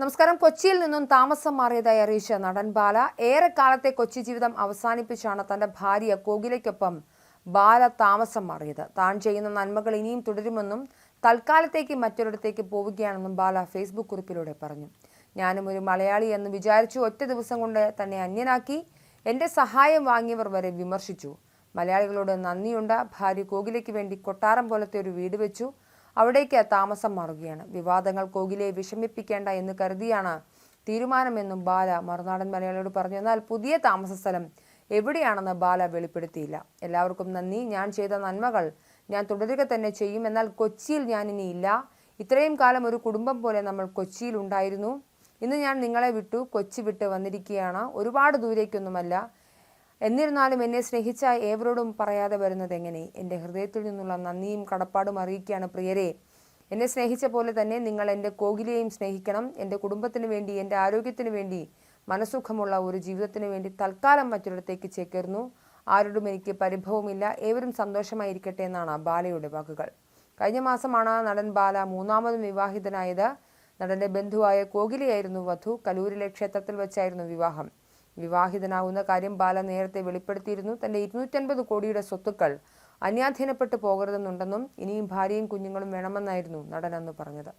നമസ്കാരം. കൊച്ചിയിൽ നിന്നും താമസം മാറിയതായി അറിയിച്ച നടൻ ബാല ഏറെക്കാലത്തെ കൊച്ചി ജീവിതം അവസാനിപ്പിച്ചാണ് തന്റെ ഭാര്യ കോകിലയ്ക്കൊപ്പം ബാല താമസം മാറിയത്. താൻ ചെയ്യുന്ന നന്മകൾ ഇനിയും തുടരുമെന്നും തൽക്കാലത്തേക്ക് മറ്റൊരിടത്തേക്ക് പോവുകയാണെന്നും ബാല ഫേസ്ബുക്ക് കുറിപ്പിലൂടെ പറഞ്ഞു. ഞാനും ഒരു മലയാളി എന്ന് വിചാരിച്ചു ഒറ്റ ദിവസം കൊണ്ട് തന്നെ അന്യനാക്കി എന്റെ സഹായം വാങ്ങിയവർ വരെ വിമർശിച്ചു. മലയാളികളോട് നന്ദിയുണ്ട്. ഭാര്യ കോകിലയ്ക്ക് വേണ്ടി കൊട്ടാരം പോലത്തെ ഒരു വീട് വെച്ചു. അവിടേക്ക് താമസം മാറുകയാണ്. വിവാദങ്ങൾ കോകിലെ വിഷമിപ്പിക്കേണ്ട എന്ന് കരുതിയാണ് തീരുമാനമെന്നും ബാല മറുനാടൻ മലയാളിയോട് പറഞ്ഞു. എന്നാൽ പുതിയ താമസ സ്ഥലം എവിടെയാണെന്ന് ബാല വെളിപ്പെടുത്തിയില്ല. എല്ലാവർക്കും നന്ദി. ഞാൻ ചെയ്ത നന്മകൾ ഞാൻ തുടരുക തന്നെ ചെയ്യും. എന്നാൽ കൊച്ചിയിൽ ഞാൻ ഇല്ല. ഇത്രയും കാലം ഒരു കുടുംബം പോലെ നമ്മൾ കൊച്ചിയിൽ ഉണ്ടായിരുന്നു. ഇന്ന് ഞാൻ നിങ്ങളെ വിട്ടു കൊച്ചി വിട്ട് വന്നിരിക്കുകയാണ്. ഒരുപാട് ദൂരേക്കൊന്നുമല്ല. എന്നിരുന്നാലും എന്നെ സ്നേഹിച്ച ഏവരോടും പറയാതെ വരുന്നത് എങ്ങനെ? എന്റെ ഹൃദയത്തിൽ നിന്നുള്ള നന്ദിയും കടപ്പാടും അറിയിക്കുകയാണ് പ്രിയരെ. എന്നെ സ്നേഹിച്ച പോലെ തന്നെ നിങ്ങൾ എന്റെ കോകിലെയും സ്നേഹിക്കണം. എന്റെ കുടുംബത്തിന് വേണ്ടി എന്റെ ആരോഗ്യത്തിന് വേണ്ടി മനസുഖമുള്ള ഒരു ജീവിതത്തിന് വേണ്ടി തൽക്കാലം മറ്റൊരിടത്തേക്ക് ചേക്കേറുന്നു. ആരോടും എനിക്ക് പരിഭവമില്ല. ഏവരും സന്തോഷമായിരിക്കട്ടെ എന്നാണ് ബാലയുടെ വാക്കുകൾ. കഴിഞ്ഞ മാസമാണ് നടൻ ബാല മൂന്നാമതും വിവാഹിതനായത്. നടന്റെ ബന്ധുവായ കോകിലയായിരുന്നു വധു. കലൂരിലെ ക്ഷേത്രത്തിൽ വെച്ചായിരുന്നു വിവാഹം. വിവാഹിതനാകുന്ന കാര്യം ബാല നേരത്തെ വെളിപ്പെടുത്തിയിരുന്നു. തന്റെ ഇരുന്നൂറ്റൻപത് കോടിയുടെ സ്വത്തുക്കൾ അന്യാധീനപ്പെട്ടു പോകരുതെന്നുണ്ടെന്നും ഇനിയും ഭാര്യയും കുഞ്ഞുങ്ങളും വേണമെന്നായിരുന്നു നടൻ അന്ന് പറഞ്ഞത്.